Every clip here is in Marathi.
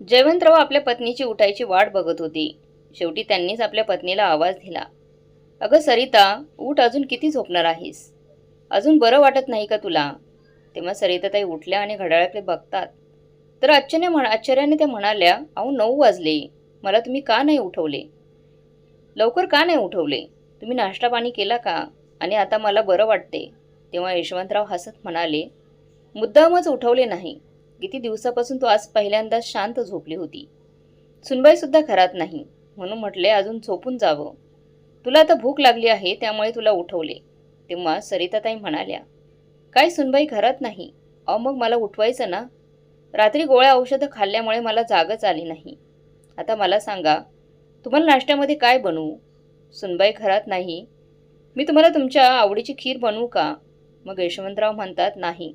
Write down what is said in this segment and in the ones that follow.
जयवंतराव आपल्या पत्नीची उठायची वाट बघत होती. शेवटी त्यांनीच आपल्या पत्नीला आवाज दिला. अगं सरिता उठ अजून किती झोपणार आहेस? अजून बरं वाटत नाही का तुला? तेव्हा सरिताताई उठल्या आणि घड्याळाकडे बघतात. तर आश्चर्य म्हण आश्चर्याने त्या म्हणाल्या अहो नऊ वाजले. मला तुम्ही का नाही उठवले? लवकर का नाही उठवले? तुम्ही नाश्ता पाणी केला का? आणि आता मला बरं वाटते. तेव्हा यशवंतराव हसत म्हणाले मुद्दामच उठवले नाही. किती दिवसापासून तू आज पहिल्यांदा शांत झोपली होती. सुनबाईसुद्धा घरात नाही म्हणून म्हटले अजून झोपून जावं. तुला आता भूक लागली आहे त्यामुळे तुला उठवले. तेव्हा सरिताताई म्हणाल्या काय सुनबाई घरात नाही? अहो मग मला उठवायचं ना? रात्री गोळ्या औषधं खाल्ल्यामुळे मला जागच आली नाही. आता मला सांगा तुम्हाला नाश्त्यामध्ये काय बनवू? सुनबाई घरात नाही. मी तुम्हाला तुमच्या आवडीची खीर बनवू का? मग यशवंतराव म्हणतात नाही.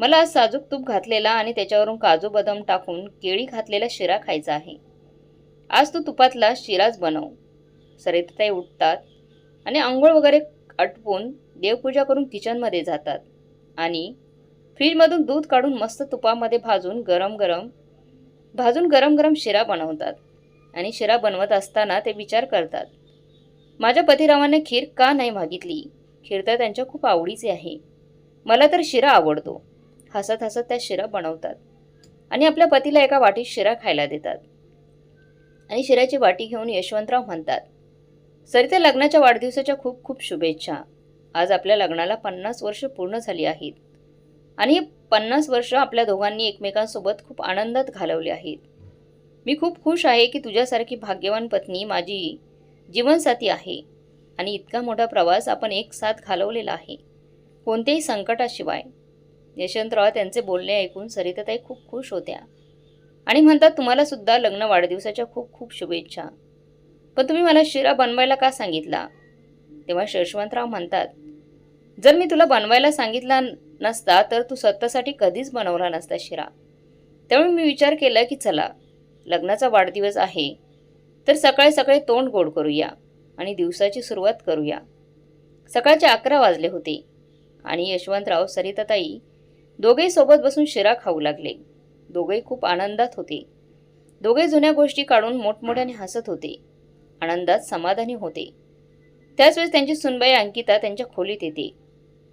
मला आज साजूक तूप घातलेला आणि त्याच्यावरून काजू बदाम टाकून केळी घातलेला शिरा खायचा आहे. आज तू तुपातला शिराच बनव. सरिताई उठतात आणि आंघोळ वगैरे आटपून देवपूजा करून किचनमध्ये जातात. आणि फ्रीजमधून दूध काढून मस्त तुपामध्ये भाजून गरम गरम भाजून गरम गरम शिरा बनवतात. आणि शिरा बनवत असताना ते विचार करतात माझ्या पतिरावाने खीर का नाही मागितली? खीर तर त्यांच्या खूप आवडीची आहे. मला तर शिरा आवडतो. हसत हसत त्या शिरा बनवतात. आणि आपल्या पतीला एका वाटीत शिरा खायला देतात. आणि शिऱ्याची वाटी घेऊन यशवंतराव म्हणतात सरिता लग्नाच्या वाढदिवसाच्या खूप खूप शुभेच्छा. आज आपल्या लग्नाला पन्नास वर्ष पूर्ण झाली आहेत. आणि पन्नास वर्ष आपल्या दोघांनी एकमेकांसोबत खूप आनंदात घालवले आहेत. मी खूप खुश आहे की तुझ्यासारखी भाग्यवान पत्नी माझी जीवनसाथी आहे. आणि इतका मोठा प्रवास आपण एक साथ घालवलेला आहे. कोणत्याही संकटाशिवाय. यशवंतराव त्यांचे बोलणे ऐकून सरिताताई खूप खुश होत्या. आणि म्हणतात तुम्हाला सुद्धा लग्न वाढदिवसाच्या खूप खूप शुभेच्छा. पण तुम्ही मला शिरा बनवायला का सांगितला? तेव्हा यशवंतराव म्हणतात जर मी तुला बनवायला सांगितला नसता तर तू स्वतःसाठी कधीच बनवला नसता शिरा. त्यामुळे मी विचार केला की चला लग्नाचा वाढदिवस आहे तर सकाळी सकाळी तोंड गोड करूया आणि दिवसाची सुरुवात करूया. सकाळचे अकरा वाजले होते आणि यशवंतराव सरिताताई दोघेही सोबत बसून शिरा खाऊ लागले. दोघेही खूप आनंदात होते. दोघे जुन्या गोष्टी काढून मोठमोठ्याने हसत होते. आनंदात समाधानी होते. त्याचवेळेस त्यांची सुनबाई अंकिता त्यांच्या खोलीत येते.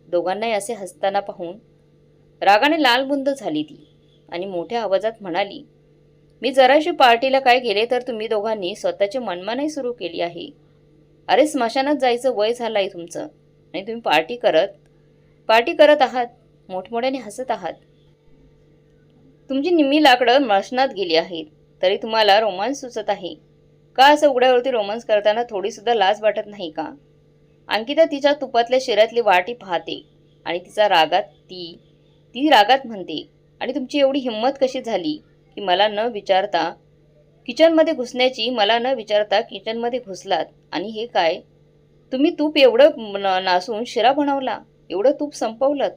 दोघांनाही असे हसताना पाहून रागाने लालबुंद झाली ती आणि मोठ्या आवाजात म्हणाली मी जराशी पार्टीला काय गेले तर तुम्ही दोघांनी स्वतःची मनमानही सुरू केली आहे. अरे स्मशानात जायचं वय झालं आहे तुमचं. आणि तुम्ही पार्टी करत पार्टी करत आहात. मोठमोठ्याने हसत आहात. तुमची निम्मी लाकडं मशनात गेली आहेत तरी तुम्हाला रोमांस सुचत आहे. का असं उघड्यावरती रोमांस करताना थोडीसुद्धा लाज वाटत नाही का? अंकिता तिच्या तुपातल्या शिऱ्यातली वाटी पाहते आणि तिचा रागात ती ती रागात म्हणते आणि तुमची एवढी हिंमत कशी झाली की मला न विचारता किचनमध्ये घुसण्याची मला न विचारता किचनमध्ये घुसलात? आणि हे काय? तुम्ही तूप एवढं नासून शिरा बनवला एवढं तूप संपवलं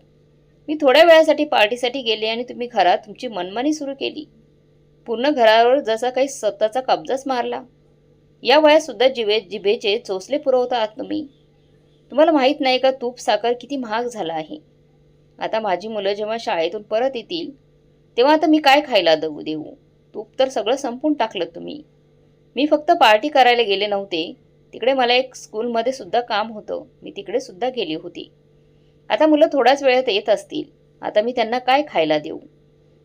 मी थोड्या वेळासाठी पार्टीसाठी गेले आणि तुम्ही घरात तुमची मनमानी सुरू केली. पूर्ण घरावर जसा काही स्वतःचा कब्जाच मारला. या वयातसुद्धा जिवे जिभेचे चोचले पुरवता आहात तुम्ही. तुम्हाला माहीत नाही का तूप साखर किती महाग झाला आहे? आता माझी मुलं जेव्हा शाळेतून परत येतील तेव्हा आता मी काय खायला देऊ देऊ? तूप तर सगळं संपून टाकलं तुम्ही. मी फक्त पार्टी करायला गेले नव्हते. तिकडे मला एक स्कूलमध्ये सुद्धा काम होतं. मी तिकडे सुद्धा गेली होती. आता मुलं थोड्याच वेळात येत असतील. आता मी त्यांना काय खायला देऊ?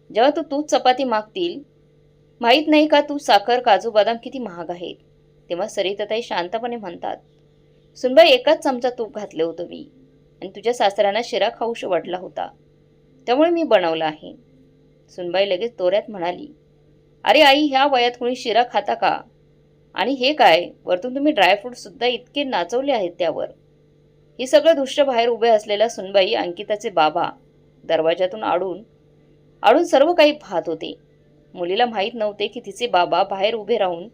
जेव्हा तू तूच चपाती मागतील माहीत नाही का तू साखर काजू बदाम किती महाग आहेत? तेव्हा सरिताताई शांतपणे म्हणतात सुनबाई एकाच चमचा तूप घातले होतं मी. आणि तुझ्या सासऱ्यांना शिरा खाऊशी वाटला होता. त्यामुळे मी बनवला आहे. सुनबाई लगेच तोऱ्यात म्हणाली अरे आई ह्या वयात कोणी शिरा खाता का? आणि हे काय? वरतून तुम्ही ड्रायफ्रूटसुद्धा इतके नाचवले आहेत त्यावर. हे सगळं दृश्य बाहेर उभे असलेल्या सुनबाई अंकिताचे बाबा दरवाजातून आडून आडून सर्व काही पाहत होते. मुलीला माहीत नव्हते की तिचे बाबा बाहेर उभे राहून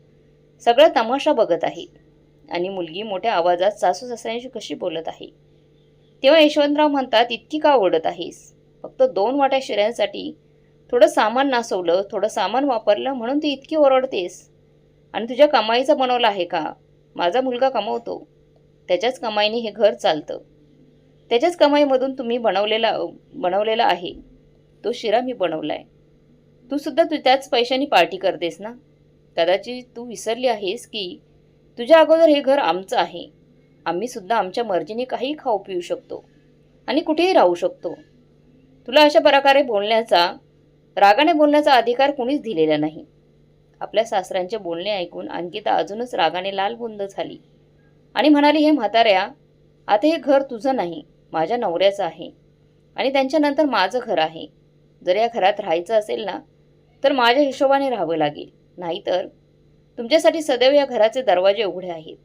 सगळा तमाशा बघत आहेत आणि मुलगी मोठ्या आवाजात सासू सासऱ्यांशी कशी बोलत आहे. तेव्हा यशवंतराव म्हणतात इतकी का ओढत आहेस? फक्त दोन वाट्या शिऱ्यांसाठी थोडं सामान नासवलं थोडं सामान वापरलं म्हणून तू इतकी ओरडतेस? आणि तुझ्या कमाईचा बनवला आहे का? माझा मुलगा कमवतो. त्याच्याच कमाईने हे घर चालतं. त्याच्याच कमाईमधून तुम्ही बनवलेला बनवलेला आहे. तो शिरा मी बनवला आहे तू सुद्धा तू त्याच पैशाने पार्टी करतेस ना? कदाचित तू विसरली आहेस की तुझ्या अगोदर हे घर आमचं आहे. आम्ही सुद्धा आमच्या मर्जीने काही खाऊ पिऊ शकतो आणि कुठेही राहू शकतो. तुला अशा प्रकारे बोलण्याचा रागाने बोलण्याचा अधिकार कुणीच दिलेला नाही. आपल्या सासऱ्यांचे बोलणे ऐकून अंकिता अजूनच रागाने लालबुंद झाली. आणि म्हणाली हे म्हाताऱ्या आता हे घर तुझं नाही माझ्या नवऱ्याचं आहे. आणि त्यांच्यानंतर माझं घर आहे. जर या घरात राहायचं असेल ना तर माझ्या हिशोबाने राहावं लागेल. नाहीतर तुमच्यासाठी सदैव या घराचे दरवाजे उघडे आहेत.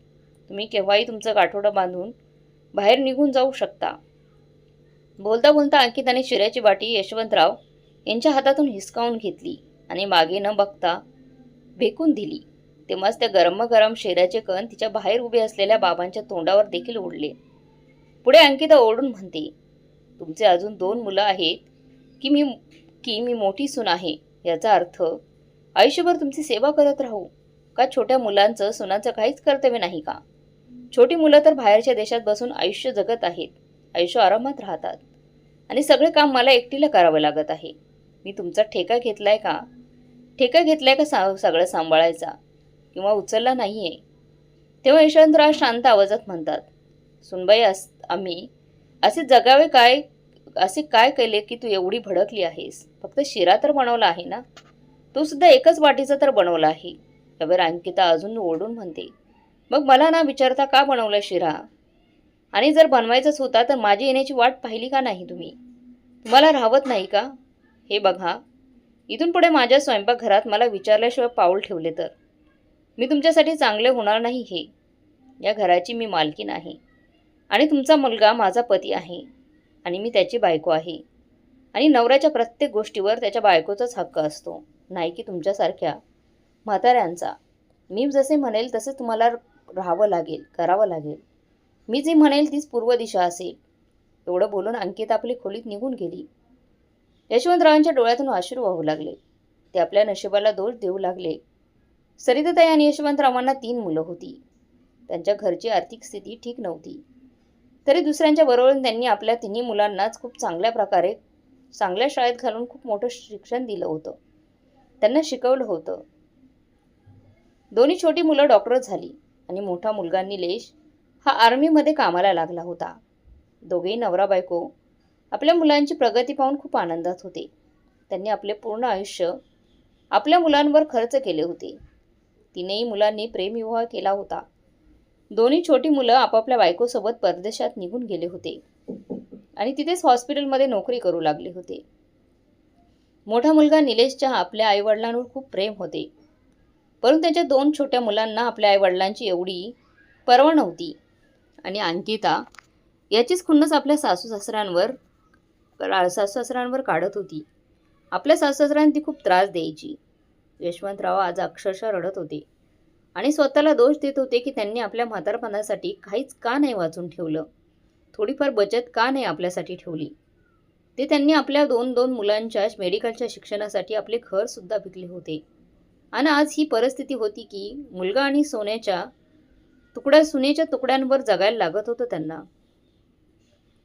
तुम्ही केव्हाही तुमचं गाठोडं बांधून बाहेर निघून जाऊ शकता. बोलता बोलता अंकिताने शिऱ्याची बाटी यशवंतराव यांच्या हातातून हिसकावून घेतली आणि मागे न बघता भेकून दिली. तेव्हाच त्या गरम गरम शेऱ्याचे कण तिच्या बाहेर उभे असलेल्या बाबांच्या तोंडावर देखील ओढले. पुढे अंकिता ओढून म्हणते तुमचे अजून दोन मुलं आहेत की मी की मी मोठी सून आहे याचा अर्थ आयुष्यभर तुमची सेवा करत राहू. का छोट्या मुलांचं सुनाचं काहीच कर्तव्य नाही का? छोटी मुलं तर बाहेरच्या देशात बसून आयुष्य जगत आहेत आयुष्य आरामात राहतात. आणि सगळे काम मला एकटीला करावं लागत आहे. मी तुमचा ठेका घेतलाय का? ठेका घेतलाय का सा सगळं सांभाळायचा? किंवा उचलला नाही आहे तेव्हा यशवंतराव शांत आवाजात म्हणतात सुनबाई अस आम्ही असे जगावे काय असे काय केले की तू एवढी भडकली आहेस? फक्त शिरा तर बनवला आहे ना? तू सुद्धा एकच वाटीचा तर बनवला आहे. यावर अंकिता अजून ओरडून म्हणते मग मला ना विचारता का बनवलं शिरा? आणि जर बनवायचंच होता तर माझी येण्याची वाट पाहिली का नाही तुम्ही? तुम्हाला राहवत नाही का? हे बघा इथून पुढे माझ्या स्वयंपाकघरात मला विचारल्याशिवाय पाऊल ठेवले तर. मी तुमच्यासाठी चांगले होणार नाही हे. या घराची मी मालकी आहे आणि तुमचा मुलगा माझा पती आहे. आणि मी त्याची बायको आहे. आणि नवऱ्याच्या प्रत्येक गोष्टीवर त्याच्या बायकोचाच हक्क असतो. नाही की तुमच्यासारख्या म्हाताऱ्यांचा. मी जसे म्हणेल तसे तुम्हाला राहावं लागेल करावं लागेल. मी जी म्हणेल तीच पूर्व दिशा असेल. एवढं बोलून अंकित आपली खोलीत निघून गेली. यशवंतरावांच्या डोळ्यातून अश्रू वाहू लागले. ते आपल्या नशिबाला दोष देऊ लागले. सरिताताई आणि यशवंतरावांना तीन मुलं होती. त्यांच्या घरची आर्थिक स्थिती ठीक नव्हती. तरी दुसऱ्यांच्या बरोबर त्यांनी आपल्या तिन्ही मुलांनाच खूप चांगल्या प्रकारे चांगल्या शाळेत घालून खूप मोठं शिक्षण दिलं होतं. त्यांना शिकवलं होतं. दोन्ही छोटी मुलं डॉक्टर झाली आणि मोठा मुलगा निलेश हा आर्मीमध्ये कामाला लागला होता. दोघेही नवरा बायको आपल्या मुलांची प्रगती पाहून खूप आनंदात होते. त्यांनी आपले पूर्ण आयुष्य आपल्या मुलांवर खर्च केले होते. तिनेही मुलांनी प्रेमविवाह केला होता. दोन्ही छोटी मुलं आपापल्या बायकोसोबत परदेशात निघून गेले होते. आणि तिथेच हॉस्पिटलमध्ये नोकरी करू लागले होते. मोठा मुलगा निलेशच्या आपल्या आईवडिलांवर खूप प्रेम होते. परंतु त्याच्या दोन छोट्या मुलांना आपल्या आईवडिलांची एवढी पर्वा नव्हती. आणि अंकिता याचीच खुन्नस आपल्या सासू सासऱ्यांवर सासू सासऱ्यांवर काढत होती. आपल्या सासू सासऱ्यांना ती खूप त्रास द्यायची. यशवंतराव आज अक्षरशः रडत होते. आणि स्वतःला दोष देत होते की त्यांनी आपल्या म्हातारपणासाठी काहीच का नाही वाचून ठेवलं? थोडीफार बचत का नाही आपल्यासाठी ठेवली? ते त्यांनी आपल्या दोन दोन मुलांच्या मेडिकलच्या शिक्षणासाठी आपले घरसुद्धा विकले होते. आणि आज ही परिस्थिती होती की मुलगा आणि सोन्याच्या तुकड्या सुनेच्या तुकड्यांवर जगायला लागत होतं त्यांना.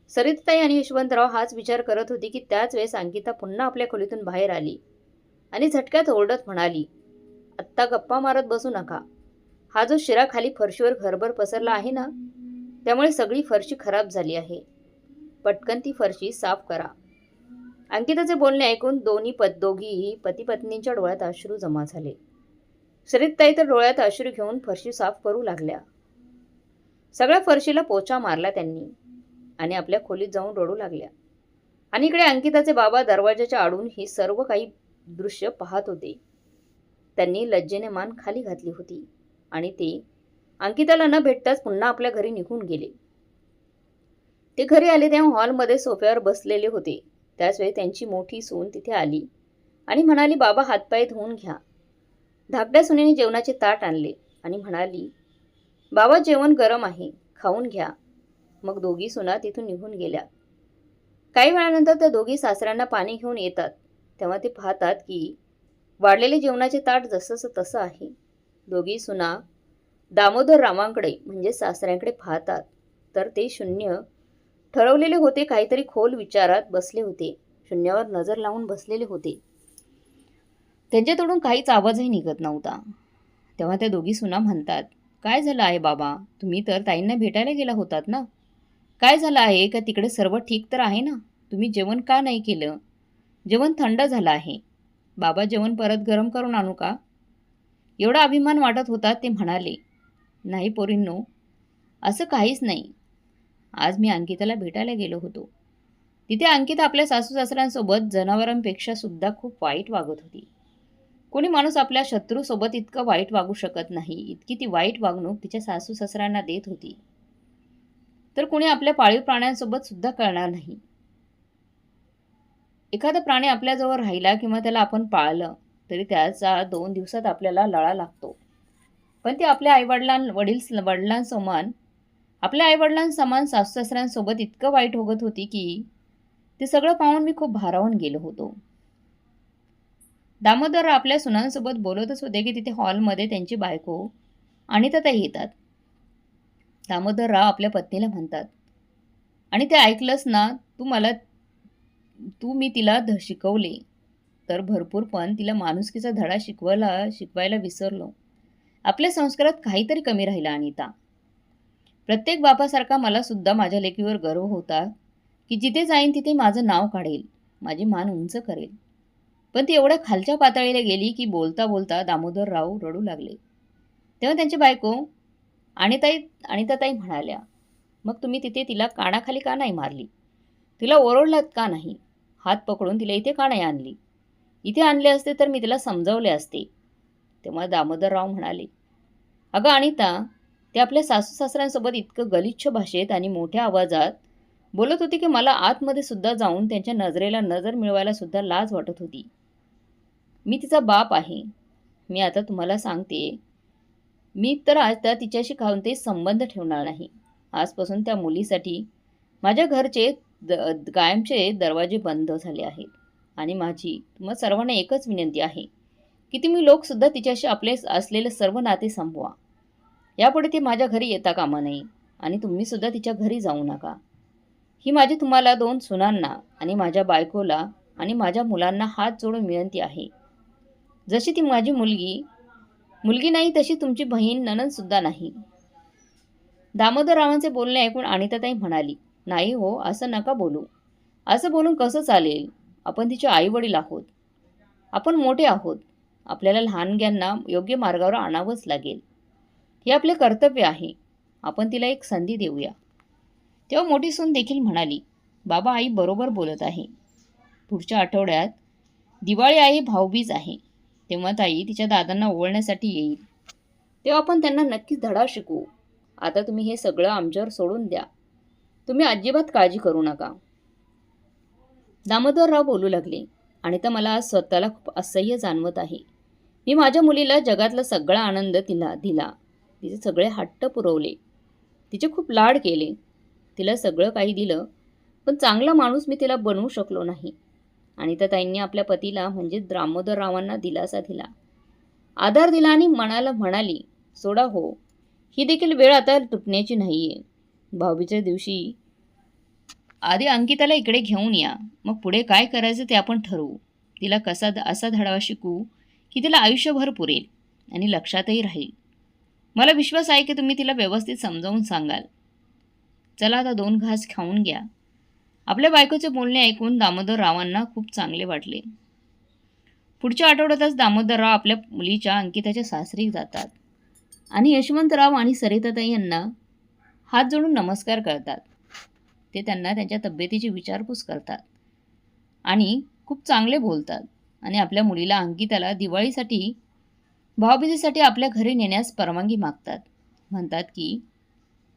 सरिताई आणि यशवंतराव हाच विचार करत होते की त्याच वेळेस अंकिता पुन्हा आपल्या खोलीतून बाहेर आली. आणि झटक्यात ओरडत म्हणाली आत्ता गप्पा मारत बसू नका. हा जो शिरा खाली फरशीवर घरभर पसरला आहे ना त्यामुळे सगळी फरशी खराब झाली आहे. पटकन ती फरशी साफ करा. अंकिताचे बोलणे ऐकून दोन्ही पत दोघीही पतीपत्नींच्या डोळ्यात अश्रू जमा झाले. सरिताई तर डोळ्यात अश्रू घेऊन फरशी साफ करू लागल्या. सगळ्या फरशीला पोचा मारला त्यांनी आणि आपल्या खोलीत जाऊन रडू लागल्या. आणि इकडे अंकिताचे बाबा दरवाजाच्या आडून ही सर्व काही दृश्य पाहत होते. त्यांनी लज्जेने मान खाली घातली होती आणि ते अंकिताला न भेटताच पुन्हा आपल्या घरी निघून गेले. ते घरी आले तेव्हा हॉलमध्ये सोफ्यावर बसलेले होते. त्याचवेळी त्यांची मोठी सून तिथे आली आणि म्हणाली बाबा हातपाय धुवून घ्या. धाकट्या सुनेने जेवणाचे ताट आणले आणि म्हणाली बाबा जेवण गरम आहे खाऊन घ्या. मग दोघी सुना तिथून निघून गेल्या. काही वेळानंतर त्या दोघी सासऱ्यांना पाणी घेऊन येतात. तेव्हा ते पाहतात की वाढलेले जेवणाचे ताट जसंच तसं आहे. दोघी सुना दामोदर रामांकडे म्हणजे सासऱ्यांकडे पाहतात. तर ते शून्य ठरवलेले होते काहीतरी खोल विचारात बसले होते. शून्यावर नजर लावून बसलेले होते. त्यांच्या तोडून काहीच आवाजही निघत नव्हता. तेव्हा त्या दोघी सुना म्हणतात काय झालं आहे बाबा? तुम्ही तर ताईंना भेटायला गेला होतात ना? काय झालं आहे? का तिकडे सर्व ठीक तर आहे ना? तुम्ही जेवण का नाही केलं? जेवण थंड झालं आहे. बाबा जेवण परत गरम करून आणू का? एवढा अभिमान वाटत होता ते म्हणाले नाही पोरींनो असं काहीच नाही. आज मी अंकिताला भेटायला गेलो होतो. तिथे अंकिता आपल्या सासू सासऱ्यांसोबत जनावरांपेक्षा सुद्धा खूप वाईट वागत होती. कोणी माणूस आपल्या शत्रूसोबत इतकं वाईट वागू शकत नाही इतकी ती वाईट वागणूक तिच्या सासू सासऱ्यांना देत होती. तर कोणी आपल्या पाळीव प्राण्यांसोबत सुद्धा करणार नाही. एखादा प्राणी आपल्याजवळ राहिला किंवा त्याला आपण पाळलं तरी त्याचा दोन दिवसात आपल्याला लळा लागतो. पण ते आपल्या आईवडिलां वडील वडिलांसमान आपल्या आईवडिलांसमान सासू इतकं वाईट होत होती की ते सगळं पाहून मी खूप भारावून गेलो होतो. दामोदर आपल्या सुनांसोबत बोलतच होते की तिथे हॉलमध्ये त्यांची बायको आणि त्या येतात. दामोदरराव आपल्या पत्नीला म्हणतात आणि ते ऐकलंस ना तू मला तू मी तिला ध शिकवले. तर भरपूर पण तिला माणुसकीचा धडा शिकवायला शिकवायला विसरलो. आपल्या संस्कारात काहीतरी कमी राहिला अनिता. प्रत्येक बापासारखा मला सुद्धा माझ्या लेकीवर गर्व होता की जिथे जाईन तिथे माझं नाव काढेल माझी मान उंच करेल. पण ती एवढ्या खालच्या पातळीला गेली की बोलता बोलता दामोदर राव रडू लागले. तेव्हा त्यांची बायको आणिताई अनिताताई म्हणाल्या मग तुम्ही तिथे तिला कानाखाली का नाही मारली? तिला ओरडलात का नाही? हात पकडून तिला इथे का नाही आणली. इथे आणले असते तर मी तिला समजावले असते. तेव्हा दामोदरराव म्हणाले अगं अनिता ते आपल्या सासू सासऱ्यांसोबत इतकं गलिच्छ भाषेत आणि मोठ्या आवाजात बोलत होती की मला आतमध्ये सुद्धा जाऊन त्यांच्या नजरेला नजर मिळवायला सुद्धा लाज वाटत होती. मी तिचा बाप आहे. मी आता तुम्हाला सांगते. मी तर आता तिच्याशी कोणतेच संबंध ठेवणार नाही. आजपासून त्या मुलीसाठी माझ्या घरचे द कायमचे दरवाजे बंद झाले आहेत. आणि माझी तुम्हा सर्वांना एकच विनंती आहे की तुम्ही लोकसुद्धा तिच्याशी आपले असलेले सर्व नाते संपवा यापुढे ती माझ्या घरी येता कामा नये आणि तुम्हीसुद्धा तिच्या घरी जाऊ नका. ही माझी तुम्हाला दोन सुनांना आणि माझ्या बायकोला आणि माझ्या मुलांना हात जोडून विनंती आहे. जशी ती माझी मुलगी मुलगी नाही तशी तुमची बहीण ननंदसुद्धा नाही. दामोदररावांचे बोलणे ऐकून अनिताताई म्हणाली नाही हो असं नका बोलू. असं बोलून कसं चालेल? आपण तिचे आईवडील आहोत. आपण मोठे आहोत. आपल्याला लहानग्यांना योग्य मार्गावर आणावंच लागेल. हे आपले कर्तव्य आहे. आपण तिला एक संधी देऊया. तेव्हा मोठी सून देखील म्हणाली बाबा आई बरोबर बोलत आहे. पुढच्या आठवड्यात दिवाळी आई भाऊबीज आहे. तेव्हा ताई तिच्या दादांना ओवळण्यासाठी येईल. तेव्हा आपण त्यांना नक्कीच धडा शिकवू. आता तुम्ही हे सगळं आमच्यावर सोडून द्या. तुम्ही अजिबात काळजी करू नका. दामोदरराव बोलू लागले आणि तर मला स्वतःला खूप असह्य जाणवत आहे. मी माझ्या मुलीला जगातला सगळा आनंद तिला दिला. तिचे सगळे हट्ट पुरवले. तिचे खूप लाड केले. तिला सगळं काही दिलं. पण चांगला माणूस मी तिला बनवू शकलो नाही. आणि तर ताईंनी आपल्या पतीला म्हणजे दामोदररावांना दिलासा दिला. आधार दिला आणि मनाला म्हणाली सोडा हो. ही देखील वेळ आता तुटण्याची नाही आहे भाऊबीच्या दिवशी आधी अंकिताला इकडे घेऊन या. मग पुढे काय करायचं ते आपण ठरवू. तिला कसा असा धडावा शिकू की तिला आयुष्यभर पुरेल आणि लक्षातही राहील. मला विश्वास आहे की तुम्ही तिला व्यवस्थित समजावून सांगाल. चला आता दोन घास खाऊन घ्या. आपल्या बायकोचे बोलणे ऐकून दामोदर रावांना खूप चांगले वाटले. पुढच्या आठवड्यातच दामोदरराव आपल्या मुलीच्या अंकिताच्या सासरी जातात. आणि यशवंतराव आणि सरिताताई यांना हात जोडून नमस्कार करतात. ते त्यांना त्यांच्या तब्येतीची विचारपूस करतात. आणि खूप चांगले बोलतात. आणि आपल्या मुलीला अंकिताला दिवाळीसाठी भाऊबीजेसाठी आपल्या घरी नेण्यास परवानगी मागतात. म्हणतात की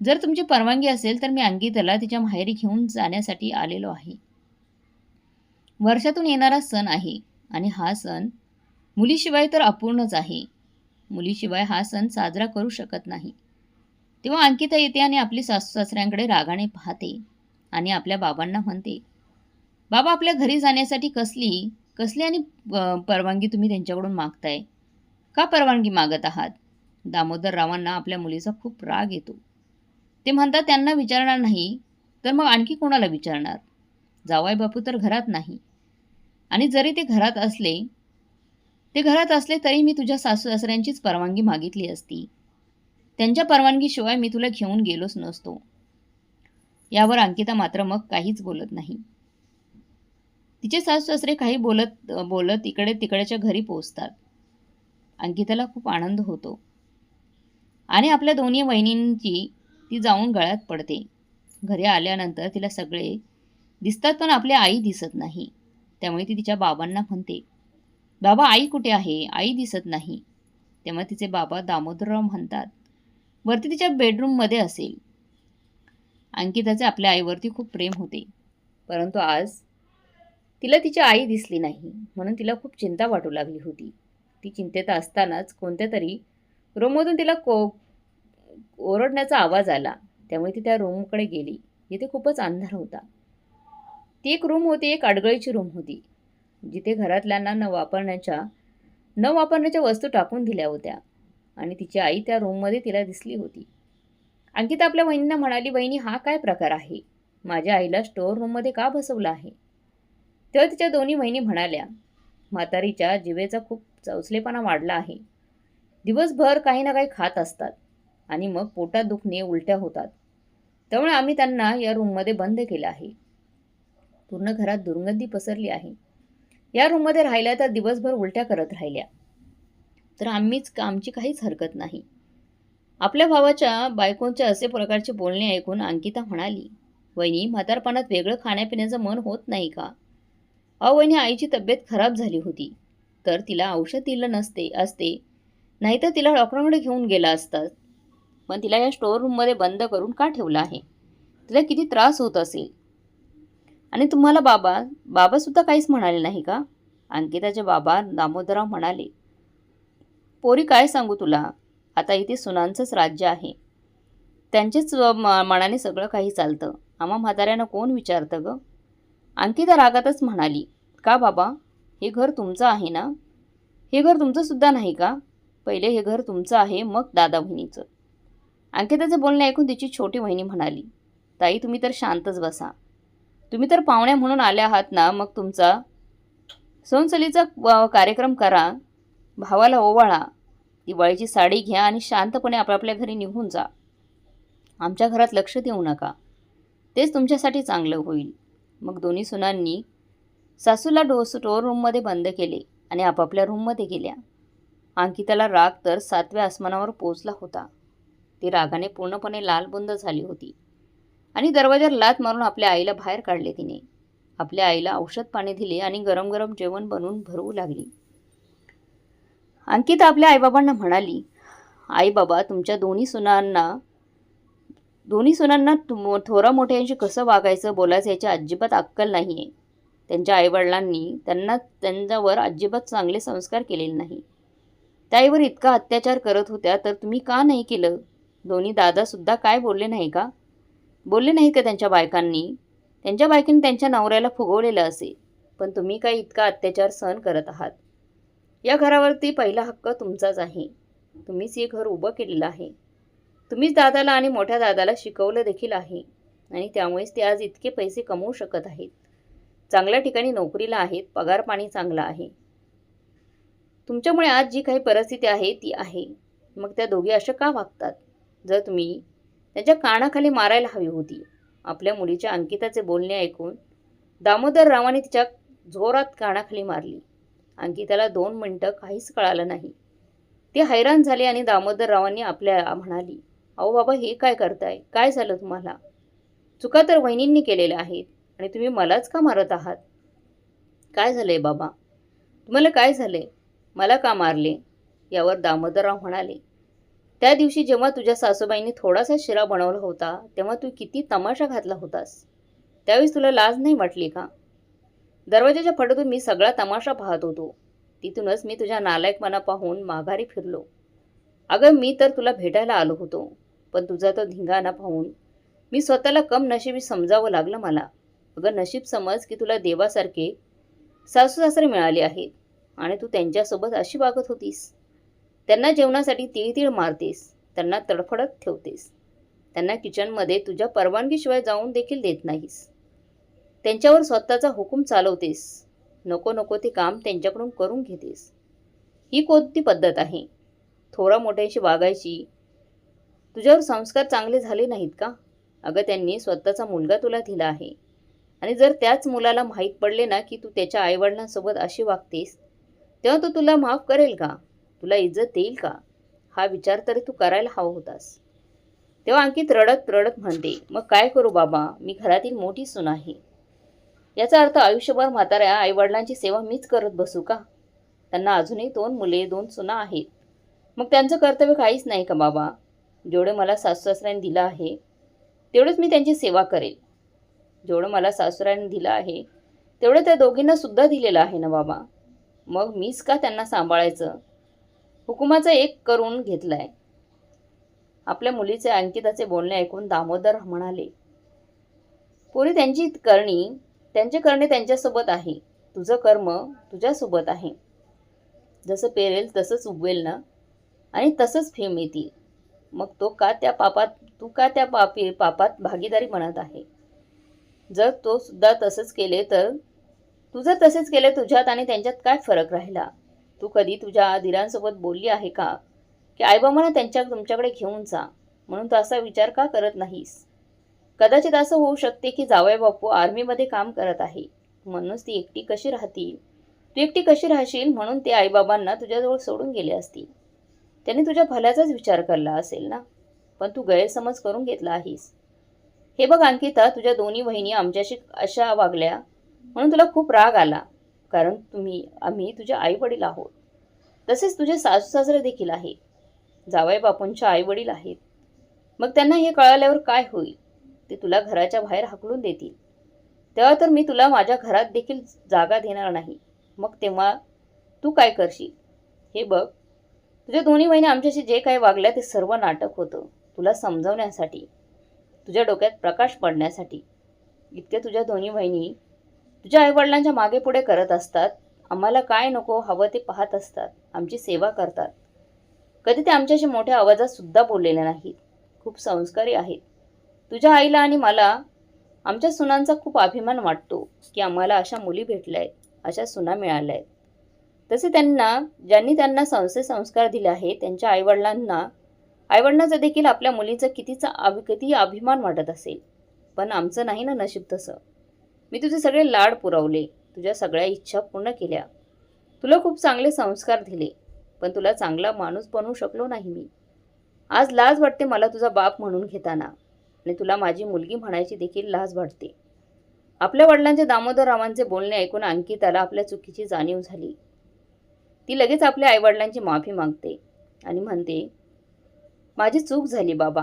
जर तुमची परवानगी असेल तर मी अंकिताला तिच्या माहेरी घेऊन जाण्यासाठी आलेलो आहे. वर्षातून येणारा सण आहे आणि हा सण मुलीशिवाय तर अपूर्णच आहे. मुलीशिवाय हा सण साजरा करू शकत नाही. तेव्हा अंकिता येते आणि आपली सासू सासऱ्यांकडे रागाने पाहते आणि आपल्या बाबांना म्हणते बाबा आपल्या घरी जाण्यासाठी कसली कसली आणि परवानगी तुम्ही त्यांच्याकडून मागताय? का परवानगी मागत आहात? दामोदर रावांना आपल्या मुलीचा खूप राग येतो. ते म्हणतात त्यांना विचारणार नाही तर मग आणखी कोणाला विचारणार? जावाय बापू तर घरात नाही. आणि जरी ते घरात असले ते घरात असले तरी मी तुझ्या सासू सासऱ्यांचीच परवानगी मागितली असती. त्यांच्या परवानगीशिवाय मी तुला घेऊन गेलोच नसतो. यावर अंकिता मात्र मग काहीच बोलत नाही. तिचे सासू सासरे काही बोलत बोलत इकडे तिकडेच्या घरी पोचतात अंकिताला खूप आनंद होतो. आणि आपल्या दोन्ही वहिनींची ती जाऊन गळ्यात पडते. घरी आल्यानंतर तिला सगळे दिसतात पण आपली आई दिसत नाही. त्यामुळे ती तिच्या बाबांना म्हणते बाबा आई कुठे आहे? आई दिसत नाही. तेव्हा तिचे बाबा दामोदरराव म्हणतात वरती तिच्या बेडरूममध्ये असेल. अंकिताचे आपल्या आईवरती खूप प्रेम होते. परंतु आज तिला तिची आई दिसली नाही म्हणून तिला खूप चिंता वाटू लागली होती. ती चिंतेत असतानाच कोणत्या तरी रूममधून तिला को ओरडण्याचा आवाज आला. त्यामुळे ती त्या रूमकडे गेली. जिथे खूपच अंधार होता. ती एक रूम होती एक अडगळीची रूम होती. जिथे घरातल्यांना न वापरण्याच्या न वापरण्याच्या वस्तू टाकून दिल्या होत्या. आणि तिची आई त्या रूममध्ये तिला दिसली होती. अंकिता आपल्या बहिणींना म्हणाली बहिणी हा काय प्रकार आहे? माझ्या आईला स्टोअर रूममध्ये का बसवलं आहे? तेव्हा तिच्या दोन्ही बहिणी म्हणाल्या म्हातारीच्या जिवेचा खूप चौचलेपणा वाढला आहे. दिवसभर काही ना काही खात असतात आणि मग पोटात दुखणे उलट्या होतात. त्यामुळे आम्ही त्यांना या रूममध्ये बंद केलं आहे. पूर्ण घरात दुर्गंधी पसरली आहे. या रूममध्ये राहिल्या तर दिवसभर उलट्या करत राहिल्या. तर आम्हीच आमची काहीच हरकत नाही. आपल्या भावाच्या बायकोंचे असे प्रकारचे बोलणे ऐकून अंकिता म्हणाली वहिनी म्हातारपणात वेगळं खाण्यापिण्याचं मन होत नाही का? अहो आईची तब्येत खराब झाली होती. तर तिला औषध दिलं नसते असते. नाहीतर तिला डॉक्टरांकडे घेऊन गेला असतात पण तिला या स्टोअर रूममध्ये बंद करून का ठेवलं आहे? तिला किती त्रास होत असेल. आणि तुम्हाला बाबा बाबासुद्धा काहीच म्हणाले नाही का? अंकिताचे बाबा दामोदरराव म्हणाले पोरी काय सांगू तुला? आता इथे सुनांचंच राज्य आहे. त्यांचेच मनाने सगळं काही चालतं. आम्हा म्हाताऱ्यानं कोण विचारतं ग? अंकिता रागातच म्हणाली का बाबा? हे घर तुमचं आहे ना? हे घर तुमचंसुद्धा नाही का? पहिले हे घर तुमचं आहे मग दादा बहिणीचं. अंकिताचं बोलणे ऐकून तिची छोटी बहिणी म्हणाली ताई तुम्ही तर शांतच बसा. तुम्ही तर पाहुण्या म्हणून आल्या आहात ना मग तुमचा सोनसलीचा कार्यक्रम करा. भावाला ओवाळा. दिवाळीची साडी घ्या आणि शांतपणे आपापल्या घरी निघून जा. आमच्या घरात लक्ष देऊ नका. तेच तुमच्यासाठी चांगलं होईल. मग दोन्ही सुनांनी सासूला डो स्टोअर रूममध्ये बंद केले आणि आपापल्या रूममध्ये गेल्या. अंकिताला राग तर सातव्या आसमानावर पोचला होता. ती रागाने पूर्णपणे लालबुंद झाली होती. आणि दरवाजावर लात मारून आपल्या आईला बाहेर काढले तिने. आपल्या आईला औषध पाणी दिले आणि गरम गरम जेवण बनवून भरवू लागली. अंकिता आपल्या आईबाबांना म्हणाली आई बाबा तुमच्या दोन्ही सुनांना दोन्ही सुनांना तुम थोरा मोठ्यांशी कसं वागायचं बोलायचं याची अजिबात अक्कल नाही आहे त्यांच्या आईवडिलांनी त्यांना त्यांच्यावर अजिबात चांगले संस्कार केलेले नाही. त्याईवर इतका अत्याचार करत होत्या तर तुम्ही का नाही केलं? दोन्ही दादासुद्धा काय बोलले नाही का? बोलले नाही का त्यांच्या बायकांनी? त्यांच्या बायकांनी त्यांच्या नवऱ्याला फुगवलेलं असेल पण तुम्ही काय इतका अत्याचार सहन करत आहात. या घरावरती पहिला हक्क तुमचाच आहे. तुम्हीच हे घर उभं केलेलं आहे. तुम्हीच दादाला आणि मोठ्या दादाला शिकवलं देखील आहे आणि त्यामुळेच ते आज इतके पैसे कमवू शकत आहेत. चांगल्या ठिकाणी नोकरीला आहेत पगार पाणी चांगला आहे. तुमच्यामुळे आज जी काही परिस्थिती आहे ती आहे. मग त्या दोघी अशा का वागतात? जर तुम्ही त्यांच्या कानाखाली मारायला हवी होती. आपल्या मुलीच्या अंकिताचे बोलणे ऐकून दामोदर रावाने तिच्या जोरात कानाखाली मारली. अंकिताला दोन मिनटं काहीच कळालं नाही. ते हैराण झाले आणि दामोदररावांनी आपल्या म्हणाली अहो बाबा हे काय करताय? काय झालं तुम्हाला? चुका तर वहिनींनी केलेल्या आहेत आणि तुम्ही मलाच का मारत आहात? काय झालं आहे बाबा? तुम्हाला काय झालंय? मला का मारले? यावर दामोदरराव म्हणाले त्या दिवशी जेव्हा तुझ्या सासूबाईंनी थोडासा शिरा बनवला होता तेव्हा तू किती तमाशा घातला होतास. त्यावेळेस तुला लाज नाही वाटली का? दरवाजाच्या फटातून मी सगळा तमाशा पाहत होतो. तिथूनच मी तुझ्या नालायकपणा पाहून माघारी फिरलो. अगं मी तर तुला भेटायला आलो होतो पण तुझा तो धिंगाणा पाहून मी स्वतःला कम नशिबी समजावं लागलं मला. अगं नशीब समज की तुला देवासारखे सासू सासरे मिळाले आहेत आणि तू त्यांच्यासोबत अशी वागत होतीस. त्यांना जेवणासाठी तिळतिळ मारतेस त्यांना तडफडत ठेवतेस. त्यांना किचनमध्ये तुझ्या परवानगीशिवाय जाऊन देखील देत नाहीस. त्यांच्यावर स्वतःचा हुकूम चालवतेस. नको नको ते काम त्यांच्याकडून करून घेतेस. ही कोणती पद्धत आहे? थोरा मोठ्याशी वागायची. तुझ्यावर संस्कार चांगले झाले नाहीत का? अगं त्यांनी स्वतःचा मुलगा तुला दिला आहे. आणि जर त्याच मुलाला माहीत पडले ना की तू त्याच्या आईवडिलांसोबत अशी वागतेस तेव्हा तो तुला माफ करेल का? तुला इज्जत देईल का? हा विचार तरी तू करायला हवा होतास. तेव्हा अंकित रडत रडत म्हणते मग काय करू बाबा? मी घरातील मोठी सून आहे. याचा अर्थ आयुष्यभर म्हाताऱ्या आईवडिलांची सेवा मीच करत बसू का? त्यांना अजूनही दोन मुले दोन सुना आहेत. मग त्यांचं कर्तव्य काहीच नाही का बाबा? जेवढे मला सासू दिलं आहे तेवढंच मी त्यांची सेवा करेल. जेवढं मला सासऱ्यांनी दिलं आहे तेवढं त्या दोघींना सुद्धा दिलेलं आहे ना बाबा? मग मीच का त्यांना सांभाळायचं? हुकुमाचं एक करून घेतलंय. आपल्या मुलीचे अंकिताचे बोलणे ऐकून दामोदर म्हणाले पुरी त्यांची करणी त्यांचे करणे त्यांच्यासोबत आहे. तुझं कर्म तुझ्यासोबत आहे. जसं पेरेल तसंच उगवेल ना? आणि तसंच फेम येतील. मग तो का त्या पापात तू का त्या पापी पापात भागीदारी म्हणत आहे? जर तो सुद्धा तसंच केले तर तू जर तसेच केले तुझ्यात आणि त्यांच्यात काय फरक राहिला? तू कधी तुझ्या दिरांसोबत बोलली आहे का? की आईबाबांना त्यांच्या तुमच्याकडे घेऊन जा. म्हणून तू असा विचार का करत नाहीस? कदाचित असं होऊ शकते की जावई बापू आर्मीमध्ये काम करत आहे. म्हणूनच ती एकटी कशी राहतील? तू एकटी कशी राहशील? म्हणून ते आईबाबांना तुझ्याजवळ सोडून गेले असतील. त्यांनी तुझ्या भल्याचाच विचार करला असेल ना? पण तू गैरसमज करून घेतला आहेस. हे बघ अंकिता तुझ्या दोन्ही बहिणी आमच्याशी अशा वागल्या म्हणून तुला खूप राग आला. कारण तुम्ही आम्ही तुझे आई वडील आहोत. तसेच तुझे सासू सासरे देखील आहेत. जावई बापूंच्या आई वडील आहेत. मग त्यांना हे कळाल्यावर काय होईल? ते तुला घराच्या बाहेर हाकलून देतील. तेव्हा तर मी तुला माझ्या घरात देखील जागा देणार नाही. मग तेव्हा तू काय करशील? हे बघ. तुझ्या दोन्ही बहिणी आमच्याशी जे काही वागलं ते सर्व नाटक होतं. तुला समजवण्यासाठी तुझ्या डोक्यात प्रकाश पडण्यासाठी. इतके तुझ्या दोन्ही बहिणी तुझ्या आईवडिलांच्या मागे पुढे करत असतात. आम्हाला काय नको हवं ते पाहत असतात. आमची सेवा करतात. कधी ते आमच्याशी मोठ्या आवाजात सुद्धा बोललेले नाहीत. खूप संस्कारी आहेत. तुझ्या आईला आणि मला आमच्या सुनांचा खूप अभिमान वाटतो की आम्हाला अशा मुली भेटल्या आहेत अशा सुना मिळाल्या आहेत तसे त्यांना ज्यांनी त्यांना संस्थे संस्कार दिले आहेत त्यांच्या आईवडिलांना आईवडिलांचा देखील आपल्या मुलीचा कितीचा अभि किती अभिमान वाटत असेल पण आमचं नाही ना नशीब तसं. मी तुझे सगळे लाड पुरवले तुझ्या सगळ्या इच्छा पूर्ण केल्या. तुला खूप चांगले संस्कार दिले पण तुला चांगला माणूस बनवू शकलो नाही मी. आज लाज वाटते मला तुझा बाप म्हणून घेताना. आणि तुला माझी मुलगी म्हणायची देखील लाज वाटते. आपल्या वडिलांचे दामोदररावांचे बोलणे ऐकून अंकिताला आपल्या चुकीची जाणीव झाली. ती लगेच आपल्या आईवडिलांची माफी मागते आणि म्हणते माझी चूक झाली बाबा.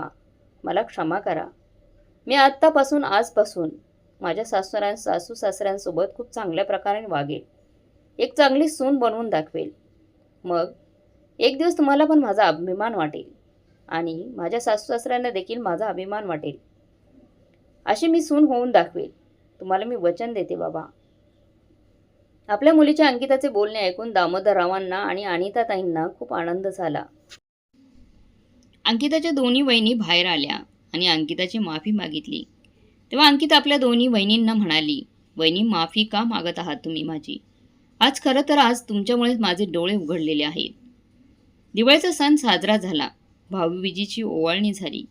मला क्षमा करा. मी आत्तापासून आजपासून माझ्या सासूरां सासू सासऱ्यांसोबत खूप चांगल्या प्रकारे वागेल. एक चांगली सून बनवून दाखवेल. मग एक दिवस तुम्हाला पण माझा अभिमान वाटेल. आणि माझ्या सासू सासऱ्यांना देखील माझा अभिमान वाटेल. अशी मी सून होऊन दाखवेल. तुम्हाला मी वचन देते बाबा. आपल्या मुलीच्या अंकिताचे बोलणे ऐकून दामोदररावांना आणि अनिताताईंना खूप आनंद झाला. अंकिताच्या दोन्ही वहिनी बाहेर आल्या आणि अंकिताची माफी मागितली. तेव्हा अंकिता आपल्या दोन्ही वहिनींना म्हणाली वहिनी माफी का मागत आहात तुम्ही माझी? आज खरं तर आज तुमच्यामुळेच माझे डोळे उघडलेले आहेत. दिवाळीचा सण साजरा झाला. भाऊबीजीची ओवाळणी झाली.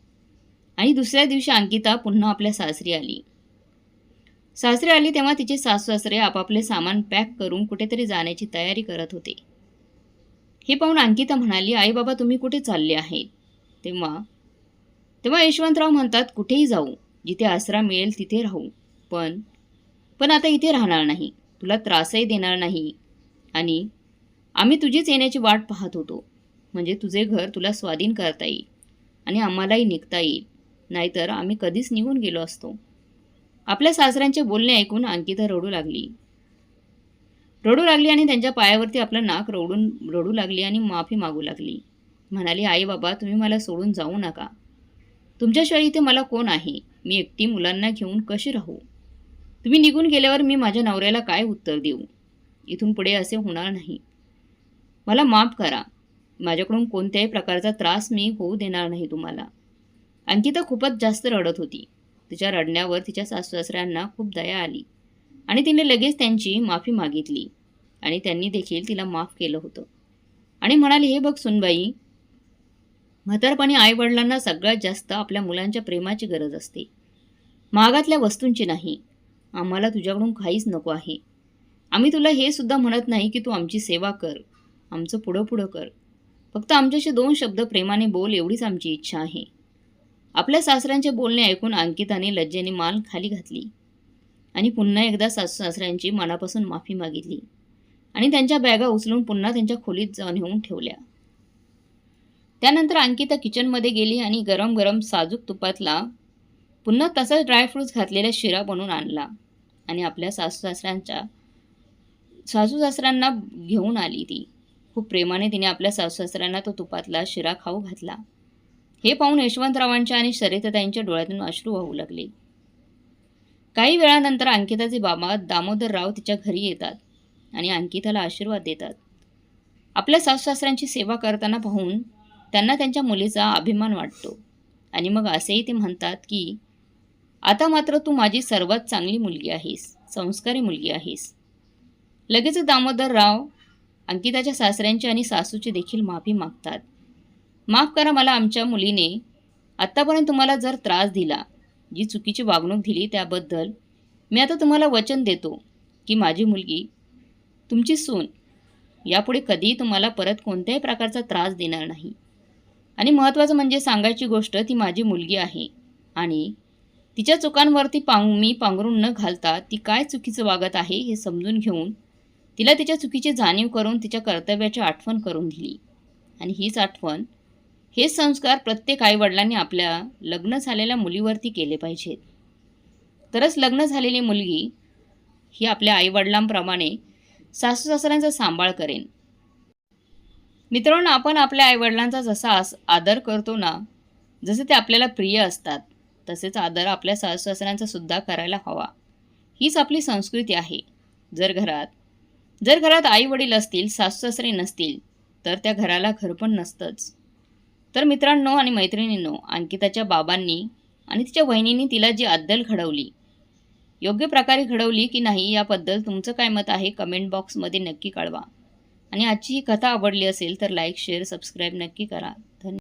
आणि दुसऱ्या दिवशी अंकिता पुन्हा आपल्या सासरी आली. सासरी आली तेव्हा तिचे सासू सासरे आपापले सामान पॅक करून कुठेतरी जाण्याची तयारी करत होते. हे पाहून अंकिता म्हणाली आई बाबा तुम्ही कुठे चालले आहेत? तेव्हा तेव्हा यशवंतराव म्हणतात कुठेही जाऊ. जिथे आसरा मिळेल तिथे राहू. पण पण आता इथे राहणार नाही. तुला त्रासही देणार नाही. आणि आम्ही तुझीच येण्याची वाट पाहत होतो. म्हणजे तुझे घर तुला स्वाधीन करता येईल आणि आम्हालाही निघता येईल. नाहीतर आम्ही कधीच निघून गेलो असतो. आपल्या सासऱ्यांचे बोलणे ऐकून अंकिता रडू लागली. रडू लागली आणि त्यांच्या पायावरती आपलं नाक रडून रडू लागली आणि माफी मागू लागली. म्हणाली आई बाबा तुम्ही मला सोडून जाऊ नका. तुमच्याशिवाय इथे मला कोण आहे? मी एकटी मुलांना घेऊन कशी राहू? तुम्ही निघून गेल्यावर मी माझ्या नवऱ्याला काय उत्तर देऊ? इथून पुढे असे होणार नाही. मला माफ करा. माझ्याकडून कोणत्याही प्रकारचा त्रास मी होऊ देणार नाही तुम्हाला. अंकिता खूपच जास्त रडत होती. तिच्या रडण्यावर तिच्या सासूसासऱ्यांना खूप दया आली. आणि तिने लगेच त्यांची माफी मागितली. आणि त्यांनी देखील तिला माफ केलं होतं. आणि म्हणाली हे बघ सुनबाई म्हातारपणी आईवडिलांना सगळ्यात जास्त आपल्या मुलांच्या प्रेमाची गरज असते. महागातल्या वस्तूंची नाही. आम्हाला तुझ्याकडून काहीच नको आहे. आम्ही तुला हे सुद्धा म्हणत नाही की तू आमची सेवा कर. आमचं पुढं पुढं कर. फक्त आमच्याशी दोन शब्द प्रेमाने बोल एवढीच आमची इच्छा आहे. आपल्या सासऱ्यांचे बोलणे ऐकून अंकिताने लज्जेने मान खाली घातली आणि पुन्हा एकदा सासू सासऱ्यांची मनापासून माफी मागितली आणि त्यांच्या बॅगा उचलून पुन्हा त्यांच्या खोलीत जाऊन नेऊन ठेवल्या. त्यानंतर अंकिता किचनमध्ये गेली आणि गरम गरम साजूक तुपातला पुन्हा तसाच ड्रायफ्रूट्स घातलेला शिरा बनवून आणला आणि आपल्या सासू सासऱ्यांच्या सासू सासऱ्यांना घेऊन आली ती. खूप प्रेमाने तिने आपल्या सासू सासऱ्यांना तो तुपातला शिरा खाऊ घातला. हे पाहून यशवंतरावांच्या आणि सरिताताईंच्या डोळ्यातून अश्रू वाहू लागले. काही वेळानंतर अंकिताचे बाबा दामोदरराव तिच्या घरी येतात आणि अंकिताला आशीर्वाद देतात. आपल्या सासू सासऱ्यांची सेवा करताना पाहून त्यांना त्यांच्या मुलीचा अभिमान वाटतो. आणि मग असेही ते म्हणतात की आता मात्र तू माझी सर्वात चांगली मुलगी आहेस संस्कारी मुलगी आहेस. लगेच दामोदरराव अंकिताच्या सासऱ्यांची आणि सासूची देखील माफी मागतात. माफ करा मला आमच्या मुलीने. आत्तापर्यंत तुम्हाला जर त्रास दिला जी चुकीची वागणूक दिली त्याबद्दल मी आता तुम्हाला वचन देतो की माझी मुलगी तुमची सून यापुढे कधीही तुम्हाला परत कोणत्याही प्रकारचा त्रास देणार नाही. आणि महत्त्वाचं म्हणजे सांगायची गोष्ट ती माझी मुलगी आहे. आणि तिच्या चुकांवरती पांग मी पांघरून न घालता ती काय चुकीचं वागत आहे हे समजून घेऊन तिला तिच्या चुकीची जाणीव करून तिच्या कर्तव्याची आठवण करून दिली. आणि हीच आठवण हेच संस्कार प्रत्येक आईवडिलांनी आपल्या लग्न झालेल्या मुलीवरती केले पाहिजेत. तरच लग्न झालेली मुलगी ही आपल्या आईवडिलांप्रमाणे सासू सासऱ्यांचा सांभाळ करेन. मित्रांनो आपण आपल्या आईवडिलांचा जसा आदर करतो ना जसे ते आपल्याला प्रिय असतात तसेच आदर आपल्या सासू सासऱ्यांचा सुद्धा करायला हवा. हीच आपली संस्कृती आहे. जर घरात जर घरात आई वडील असतील सासू सासरे नसतील तर त्या घराला घर पण नसतंच. तर मित्रांनो आणि मैत्रिणींनो अंकिताच्या बाबांनी आणि तिच्या वहिनींनी तिला जी अद्दल घडवली योग्य प्रकारे घडवली की नाही याबद्दल तुमचं काय मत आहे कमेंट बॉक्समध्ये नक्की कळवा. आणि आजची ही कथा आवडली असेल तर लाईक शेअर सबस्क्राईब नक्की करा.